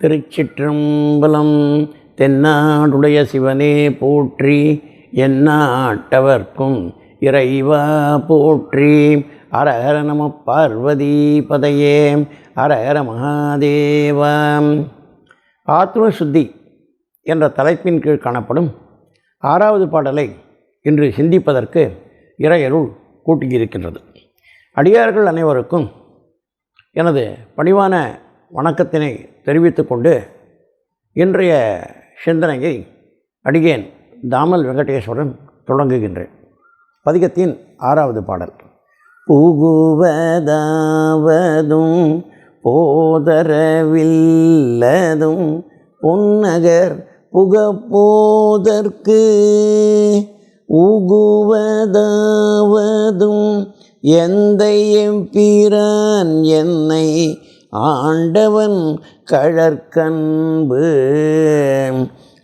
திருச்சிற்றம்பலம் தென்னாடுடைய சிவனே போற்றி என்னாட்டவர்க்கும் இறைவா போற்றி. அரஹர நம பார்வதி பதையே அரஹர மகாதேவம் ஆத்மசுத்தி என்ற தலைப்பின் கீழ் காணப்படும் ஆறாவது பாடலை இன்று சிந்திப்பதற்கு இறையருள் கூட்டியிருக்கின்றது. அடியார்கள் அனைவருக்கும் எனது பணிவான வணக்கத்தினை தெரிவித்துக்கொண்டு இன்றைய சிந்தனையை அடியேன் தாமல் வெங்கடேஸ்வரன் தொடங்குகின்றேன். பதிகத்தின் ஆறாவது பாடல். புகுவதாவதும் போதரவில்லதும் பொன்னகர் புகப்போதற்கு உகுவதாவதும் எந்த எம்பிரான் என்னை ஆண்டவன் கழற்கன்பு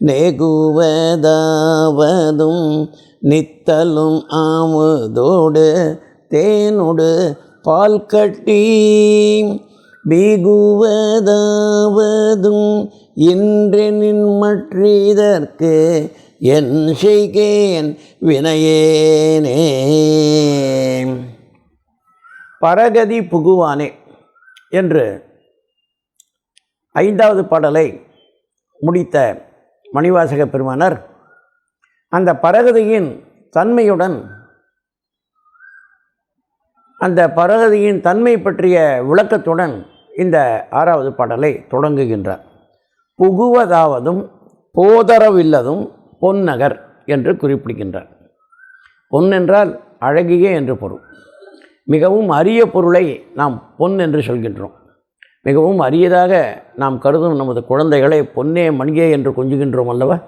நெகுவதாவதும் நித்தலும் ஆமுதோடு தேனோடு பால் கட்டி பீகுவதாவதும் இன்றெனின் மற்றிதற்கு என் செய்கேன் வினையேனே. பரகதி புகுவானே. என்று ஐந்தாவது பாடலை முடித்த மணிவாசக பெருமானர் அந்த பரகதியின் தன்மையுடன் அந்த பரகதியின் தன்மை பற்றிய விளக்கத்துடன் இந்த ஆறாவது பாடலை தொடங்குகின்றார். புகுவதாவதும் போதரவில்லதும் பொன்னகர் என்று குறிப்பிடுகின்றார். பொன் என்றால் அழகிய என்று பொருள். மிகவும் அரிய பொருளை நாம் பொன் என்று சொல்கின்றோம். மிகவும் அரியதாக நாம் கருதும் நமது குழந்தைகளை பொன்னே மணியே என்று கொஞ்சுகின்றோம் அல்லவா?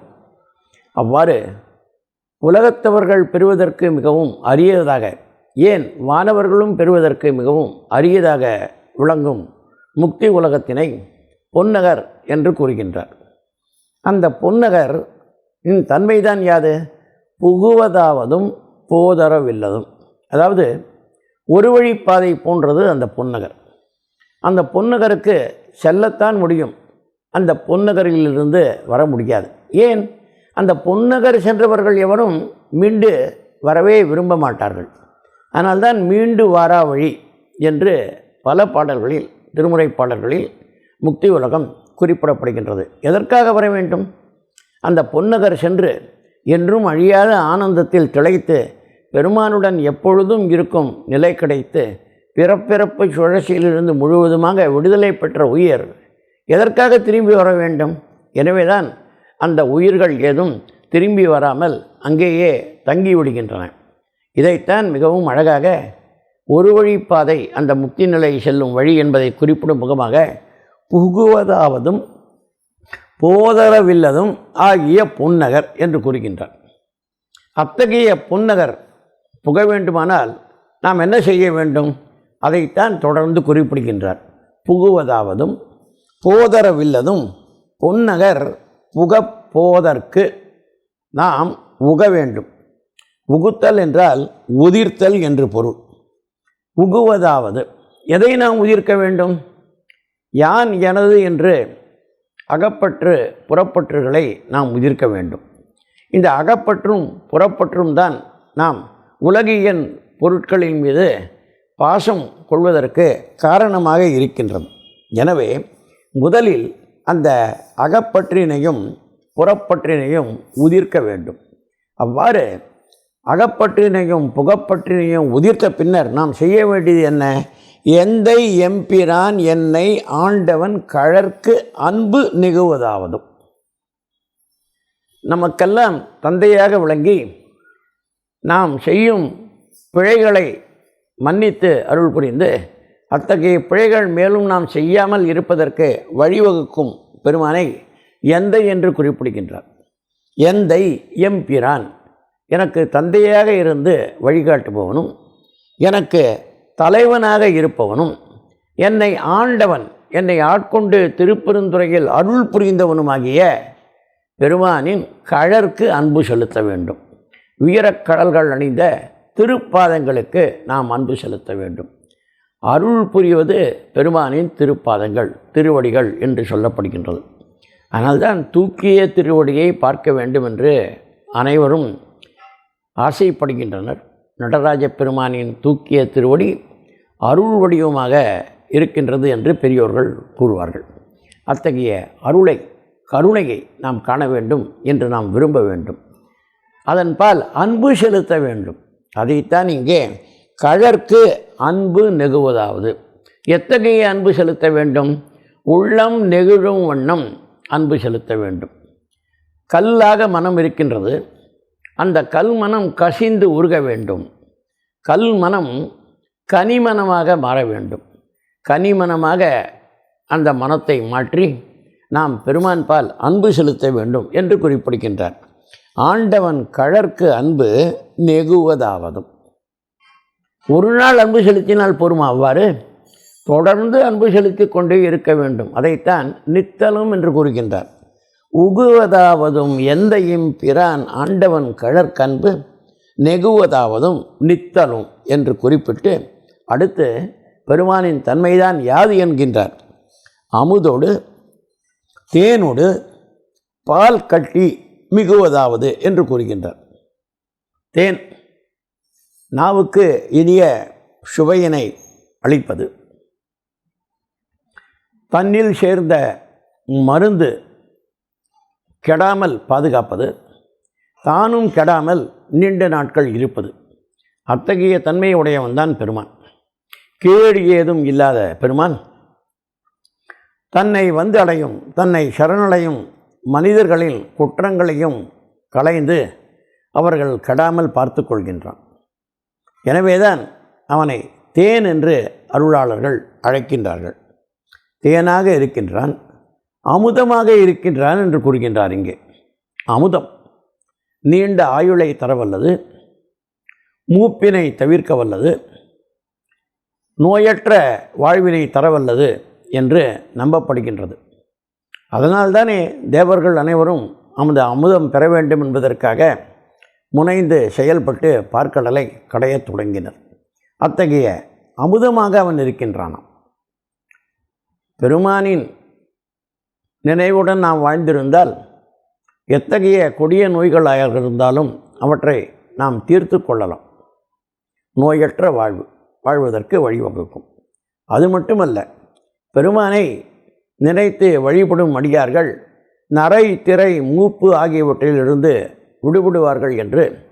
அவ்வாறு உலகத்தவர்கள் பெறுவதற்கு மிகவும் அரியதாக ஏன் வானவர்களும் பெறுவதற்கு மிகவும் அரியதாக விளங்கும் முக்தி உலகத்தினை பொன்னகர் என்று கூறுகின்றார். அந்த பொன்னகர் இன் தன்மைதான் யாது? புகுவதாவதும் போதரவில்லதும். அதாவது ஒரு வழிப்பாதை போன்றது அந்த பொன்னகர். அந்த பொன்னகருக்கு செல்லத்தான் முடியும். அந்த பொன்னகரிலிருந்து வர முடியாது. ஏன்? அந்த பொன்னகர் சென்றவர்கள் எவரும் மீண்டு வரவே விரும்ப மாட்டார்கள். ஆனால்தான் மீண்டு வாரா வழி என்று பல பாடல்களில் திருமுறை பாடல்களில் முக்தி உலகம் குறிப்பிடப்படுகின்றது. எதற்காக வர வேண்டும்? அந்த பொன்னகர் சென்று என்றும் அழியாத ஆனந்தத்தில் திளைத்து பெருமானுடன் எப்பொழுதும் இருக்கும் நிலை கிடைத்து பிறப்பிறப்பு சுழற்சியிலிருந்து முழுவதுமாக விடுதலை பெற்ற உயிர். எதற்காக திரும்பி வர வேண்டும்? எனவேதான் அந்த உயிர்கள் ஏதும் திரும்பி வராமல் அங்கேயே தங்கி விடுகின்றன. இதைத்தான் மிகவும் அழகாக ஒரு வழிப்பாதை அந்த முக்தி நிலை செல்லும் வழி என்பதை குறிப்பிடும் முகமாக புகுவதாவதும் போதரவில்லதும் ஆகிய பொன்னகர் என்று கூறுகின்றார். அத்தகைய பொன்னகர் புக வேண்டுமானால் நாம் என்ன செய்ய வேண்டும்? அதைத்தான் தொடர்ந்து குறிப்பிடுகின்றார். புகுவதாவதும் போதரவில்லதும் பொன்னகர் புகப்போதற்கு நாம் உக வேண்டும். உகுத்தல் என்றால் உதிர்த்தல் என்று பொருள். உகுவதாவது எதை நாம் உதிர்க்க வேண்டும்? யான் எனது என்று அகப்பற்று புறப்பற்றுகளை நாம் உதிர்க்க வேண்டும். இந்த அகப்பற்றும் புறப்பற்றும் தான் நாம் உலகியன் பொருட்களின் மீது பாசம் கொள்வதற்கு காரணமாக இருக்கின்றது. எனவே முதலில் அந்த அகப்பற்றினையும் புறப்பற்றினையும் உதிர்க்க வேண்டும். அவ்வாறு அகப்பற்றினையும் புகப்பற்றினையும் உதிர்த்த பின்னர் நாம் செய்ய வேண்டியது என்ன? எந்தை எம்பிரான் என்னை ஆண்டவன் கழற்கு அன்பு நிகுவதாவதும். நமக்கெல்லாம் தந்தையாக விளங்கி நாம் செய்யும் பிழைகளை மன்னித்து அருள் புரிந்து அத்தகைய பிழைகள் மேலும் நாம் செய்யாமல் இருப்பதற்கு வழிவகுக்கும் பெருமானை எந்தை என்று குறிப்பிடுகின்றார். எந்தை எம்பிரான்? எனக்கு தந்தையாக இருந்து வழிகாட்டுபவனும் எனக்கு தலைவனாக இருப்பவனும் என்னை ஆண்டவன் என்னை ஆட்கொண்டு திருப்பெருந்துறையில் அருள் புரிந்தவனுமாகிய பெருமானின் கழற்கு அன்பு செலுத்த வேண்டும். உயரக்கடல்கள் அணிந்த திருப்பாதங்களுக்கு நாம் அன்பு செலுத்த வேண்டும். அருள் புரிவது பெருமானின் திருப்பாதங்கள் திருவடிகள் என்று சொல்லப்படுகின்றது. அதனால்தான் தூக்கிய திருவடியை பார்க்க வேண்டும் என்று அனைவரும் ஆசைப்படுகின்றனர். நடராஜ பெருமானின் தூக்கிய திருவடி அருள் வடிவமாக இருக்கின்றது என்று பெரியோர்கள் கூறுவார்கள். அத்தகைய அருளை கருணையை நாம் காண வேண்டும் என்று நாம் விரும்ப வேண்டும். அதன்பால் அன்பு செலுத்த வேண்டும். அதைத்தான் இங்கே கழற்கு அன்பு நெகுவதாவது. எத்தகைய அன்பு செலுத்த வேண்டும்? உள்ளம் நெகிழும் வண்ணம் அன்பு செலுத்த வேண்டும். கல்லாக மனம் இருக்கின்றது. அந்த கல் மனம் கசிந்து உருக வேண்டும். கல் மனம் கனிமனமாக மாற வேண்டும். கனிமனமாக அந்த மனத்தை மாற்றி நாம் பெருமான்பால் அன்பு செலுத்த வேண்டும் என்று குறிப்பிடுகின்றார். ஆண்டவன் கழற்கு அன்பு நெகுவதாவதும். ஒரு நாள் அன்பு செலுத்தினால் போருமா அவ்வாறு? தொடர்ந்து அன்பு செலுத்தி கொண்டே இருக்க வேண்டும். அதைத்தான் நித்தலும் என்று கூறுகின்றார். உகுவதாவதும் எந்தையும் பிரான் ஆண்டவன் கழற்கன்பு நெகுவதாவதும் நித்தலும் என்று குறிப்பிட்டு அடுத்து பெருமானின் தன்மைதான் யாது என்கின்றார். அமுதோடு தேனோடு பால் கட்டி மிகுவதாவது என்று கூறுகின்றார். தேன் நாவுக்கு இனிய சுவையினை அளிப்பது. தன்னில் சேர்ந்த மருந்து கெடாமல் பாதுகாப்பது. தானும் கெடாமல் நீண்ட நாட்கள் இருப்பது. அத்தகைய தன்மையுடையவன் தான் பெருமான். கேடு ஏதும் இல்லாத பெருமான். தன்னை வந்து அடையும் தன்னை சரணடையும் மனிதர்களின் குற்றங்களையும் களைந்து அவர்கள் கெடாமல் பார்த்து கொள்கின்றான். எனவேதான் அவனை தேன் என்று அருளாளர்கள் அழைக்கின்றார்கள். தேனாக இருக்கின்றான் அமுதமாக இருக்கின்றான் என்று கூறுகின்றார் இங்கே. அமுதம் நீண்ட ஆயுளை தரவல்லது மூப்பினை தவிர்க்க வல்லது நோயற்ற வாழ்வினை தரவல்லது என்று நம்பப்படுகின்றது. அதனால்தானே தேவர்கள் அனைவரும் அமுத அமுதம் பெற வேண்டும் என்பதற்காக முனைந்து செயல்பட்டு பார்க்கடலை கடையத் தொடங்கினர். அத்தகைய அமுதமாக அவன் இருக்கின்றானாம். பெருமானின் நினைவுடன் நாம் வாழ்ந்திருந்தால் எத்தகைய கொடிய நோய்களாக இருந்தாலும் அவற்றை நாம் தீர்த்து கொள்ளலாம். நோயற்ற வாழ்வு வாழ்வதற்கு வழிவகுக்கும். அது மட்டுமல்ல பெருமானை நினைத்து வழிபடும் அடியார்கள் நரை திரை மூப்பு ஆகியவற்றிலிருந்து விடுபடுவார்கள் என்று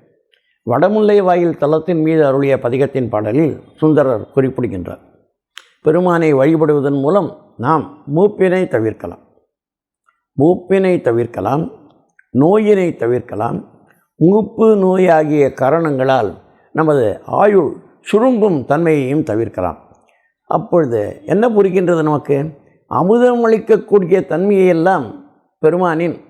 வடமுல்லை வாயில் தலத்தின் மீது அருளிய பதிகத்தின் பாடலில் சுந்தரர் குறிப்பிடுகின்றார். பெருமானை வழிபடுவதன் மூலம் நாம் மூப்பினை தவிர்க்கலாம். மூப்பினை தவிர்க்கலாம் நோயினை தவிர்க்கலாம் மூப்பு நோயாகிய காரணங்களால் நமது ஆயுள் சுருங்கும் தன்மையையும் தவிர்க்கலாம். அப்பொழுது என்ன புரிகின்றது நமக்கு? அமுதம் அளிக்கக்கூடிய தன்மையெல்லாம் பெருமானின்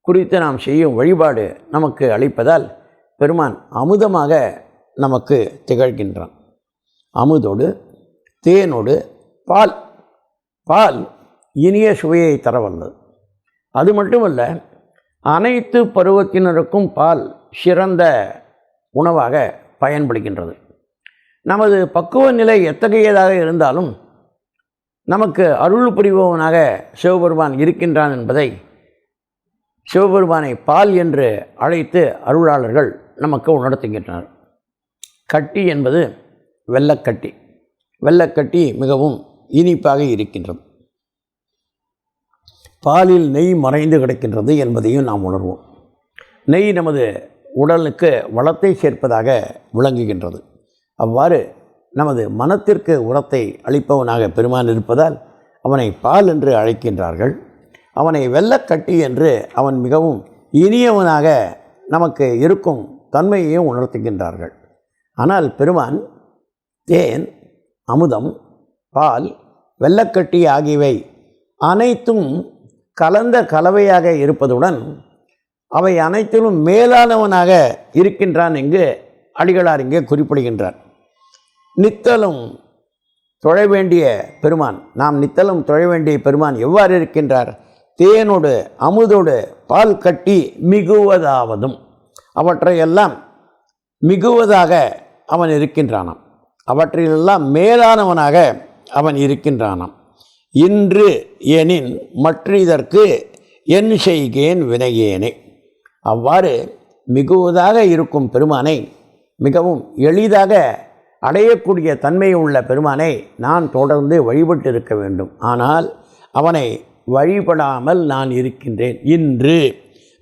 குறித்து நாம் செய்யும் வழிபாடு நமக்கு அளிப்பதால் பெருமான் அமுதமாக நமக்கு திகழ்கின்றான். அமுதோடு தேனோடு பால் பால் இனிய சுவையை தரவல்லது. அது மட்டுமல்ல அனைத்து பருவத்தினருக்கும் பால் சிறந்த உணவாக பயன்படுகின்றது. நமது பக்குவ நிலை எத்தகையதாக இருந்தாலும் நமக்கு அருள் புரிபவனாக சிவபெருமான் இருக்கின்றான் என்பதை சிவபெருமானை பால் என்று அழைத்து அருளாளர்கள் நமக்கு உணர்த்துகின்றனர். கட்டி என்பது வெள்ளக்கட்டி. வெள்ளக்கட்டி மிகவும் இனிப்பாக இருக்கின்றது. பாலில் நெய் மறைந்து கிடக்கின்றது என்பதையும் நாம் உணர்வோம். நெய் நமது உடலுக்கு வளத்தை சேர்ப்பதாக விளங்குகின்றது. அவ்வாறு நமது மனத்திற்கு உரத்தை அளிப்பவனாக பெருமான் இருப்பதால் அவனை பால் என்று அழைக்கின்றார்கள். அவனை வெள்ளக்கட்டி என்று அவன் மிகவும் இனியவனாக நமக்கு இருக்கும் தன்மையையும் உணர்த்துகின்றார்கள். ஆனால் பெருமான் தேன் அமுதம் பால் வெள்ளக்கட்டி ஆகியவை அனைத்தும் கலந்த கலவையாக இருப்பதுடன் அவை அனைத்திலும் மேலானவனாக இருக்கின்றான் இங்கு அடிகளார் இங்கே குறிப்பிடுகின்றார். நித்தலும் தொழ வேண்டிய பெருமான். நாம் நித்தலும் தொழ வேண்டிய பெருமான் எவ்வாறு இருக்கின்றார்? தேனோடு அமுதோடு பால் கட்டி மிகுவதாவதும் அவற்றையெல்லாம் மிகுவதாக அவன் இருக்கின்றானாம். அவற்றிலெல்லாம் மேலானவனாக அவன் இருக்கின்றானாம். இன்று எனின் மற்ற இதற்கு என் செய்கேன் வினையேனே. அவ்வாறு மிகுவதாக இருக்கும் பெருமானை மிகவும் எளிதாக அடையக்கூடிய தன்மை உள்ள பெருமானை நான் தொடர்ந்து வழிபட்டு இருக்க வேண்டும். ஆனால் அவனை வழிபடாமல் நான் இருக்கின்றேன். இன்று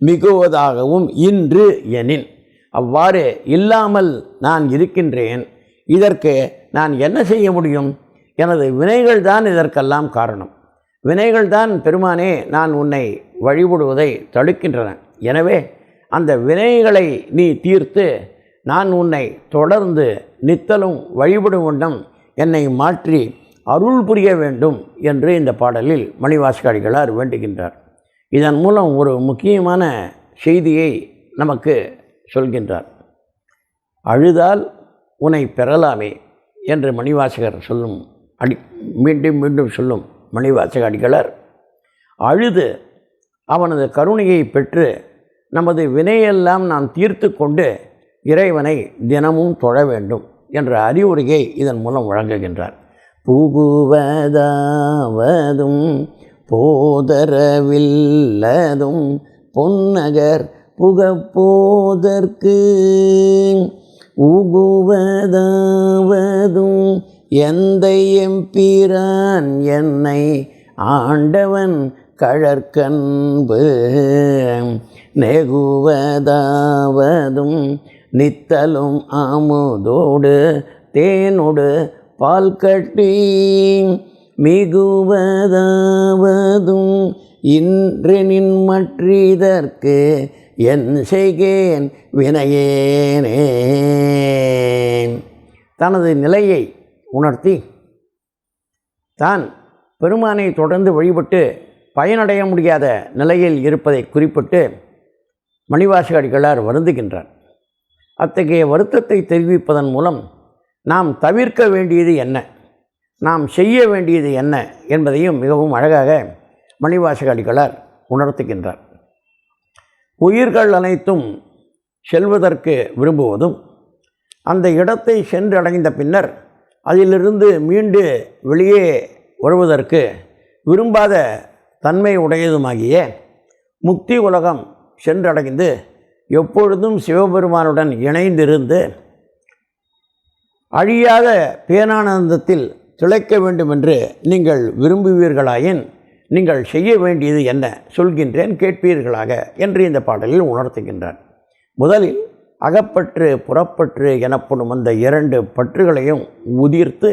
மிகுவதாகவும் இன்று எனின் அவ்வாறு இல்லாமல் நான் இருக்கின்றேன். இதற்கு நான் என்ன செய்ய முடியும்? எனது வினைகள் தான் இதற்கெல்லாம் காரணம். வினைகள் தான் பெருமானே நான் உன்னை வழிபடுவதை தடுக்கின்றன. எனவே அந்த வினைகளை நீ தீர்த்து நான் உன்னை தொடர்ந்து நித்தலும் வழிபடும் வண்ணம் என்னை மாற்றி அருள் புரிய வேண்டும் என்று இந்த பாடலில் மணிவாசகாடிகளார் வேண்டுகின்றார். இதன் மூலம் ஒரு முக்கியமான செய்தியை நமக்கு சொல்கின்றார். அழுதால் உன்னை பெறலாமே என்று மணிவாசகர் சொல்லும் அடி மீண்டும் மீண்டும் சொல்லும் மணிவாசக அடிகளார் அழுது அவனது கருணையை பெற்று நமது வினையெல்லாம் நாம் தீர்த்து கொண்டு இறைவனை தினமும் தொழ வேண்டும் என்ற அறிவுரையை இதன் மூலம் வழங்குகின்றார். புகுவதாவதும் போதரவில்லதும் பொன்னகர் புகப்போதற்கு உகுவதாவதும் எந்த எம்பிரான் என்னை ஆண்டவன் கழற்கன்பு நெகுவதாவதும் நித்தலும் ஆமுதோடு தேனோடு பால் கட்டி மிகுவதாவதும் இன்றெனின் மற்றிதற்கு என் செய்கேன் வினையேனே தனது நிலையை உணர்த்தி தான் பெருமானை தொடர்ந்து வழிபட்டு பயனடைய முடியாத நிலையில் இருப்பதை குறிப்பிட்டு மணிவாசகடிகளார் வருந்துகின்றார். அத்தகைய வருத்தத்தை தெரிவிப்பதன் மூலம் நாம் தவிர்க்க வேண்டியது என்ன? நாம் செய்ய வேண்டியது என்ன? என்பதையும் மிகவும் அழகாக மணிவாசக அடிகளார் உணர்த்துகின்றார். உயிர்கள் அனைத்தும் செல்வதற்கு விரும்புவதும் அந்த இடத்தை சென்றடைந்த பின்னர் அதிலிருந்து மீண்டு வெளியே வருவதற்கு விரும்பாத தன்மை உடையதுமாகிய முக்தி உலகம் சென்றடைந்து எப்பொழுதும் சிவபெருமானுடன் இணைந்திருந்து அழியாத பேனானந்தத்தில் திளைக்க வேண்டும் என்று நீங்கள் விரும்புவீர்களாயின் நீங்கள் செய்ய வேண்டியது என்ன சொல்கின்றேன் கேட்பீர்களாக என்று இந்த பாடலில் உணர்த்துகின்றார். முதலில் அகப்பற்று புறப்பற்று எனப்படும் அந்த இரண்டு பற்றுகளையும் உதிர்த்து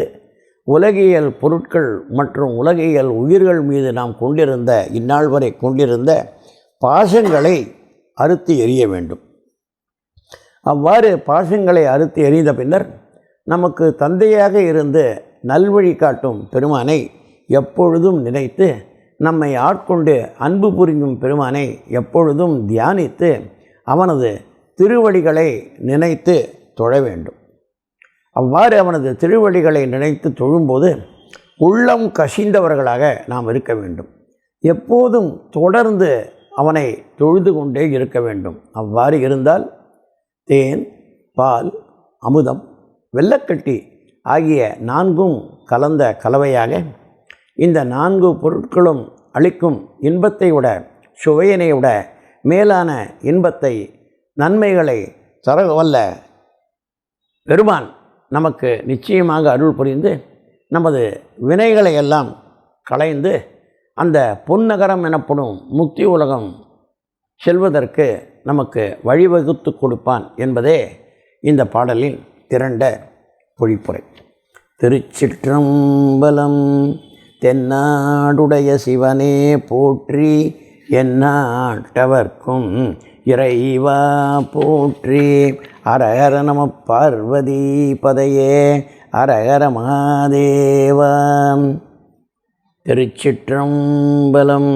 உலகியல் பொருட்கள் மற்றும் உலகியல் உயிர்கள் மீது நாம் கொண்டிருந்த இந்நாள் வரை கொண்டிருந்த பாசங்களை அறுத்து எறிய வேண்டும். அவ்வாறு பாசங்களை அறுத்து எறிந்த பின்னர் நமக்கு தந்தையாக இருந்து நல்வழி காட்டும் பெருமானை எப்பொழுதும் நினைத்து நம்மை ஆட்கொண்டு அன்பு புரியும் பெருமானை எப்பொழுதும் தியானித்து அவனது திருவடிகளை நினைத்து தொழ வேண்டும். அவ்வாறு அவனது திருவடிகளை நினைத்து தொழும்போது உள்ளம் கசிந்தவர்களாக நாம் இருக்க வேண்டும். எப்போதும் தொடர்ந்து அவனை தொழுது கொண்டே இருக்க வேண்டும். அவ்வாறு இருந்தால் தேன் பால் அமுதம் வெள்ளக்கட்டி ஆகிய நான்கும் கலந்த கலவையாக இந்த நான்கு பொருட்களும் அளிக்கும் இன்பத்தை விட சுவையினை விட மேலான இன்பத்தை நன்மைகளை தர வல்ல பெருமான் நமக்கு நிச்சயமாக அருள் புரிந்து நமது வினைகளை எல்லாம் களைந்து அந்த பொன்னகரம் எனப்படும் முக்தி உலகம் செல்வதற்கு நமக்கு வழிவகுத்து கொடுப்பான் என்பதே இந்த பாடலின் திரண்ட பொழிப்புரை. திருச்சிற்றம்பலம் தென்னாடுடைய சிவனே போற்றி என்னாட்டவர்க்கும் இறைவா போற்றி. அரகர நம பார்வதி பதையே அரகர மகாதேவா. திருச்சிற்றம்பலம்